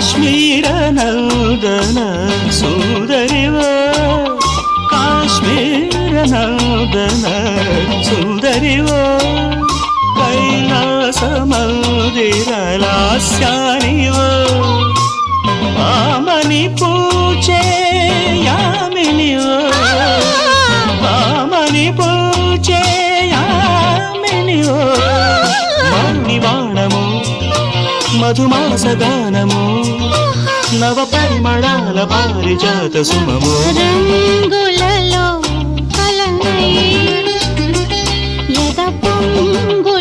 కాశ్మీర నందన సుందరివో కాశ్మీర నందన సుందరివో. కైలాస మందిరలాస్యానివో ఆమని పూచే యామినివ. ఆమని పూచే మధుమాస గానము నవ పరిమళాల పారిజాత సుమము. రంగులలో కలనై యద పొంగులలో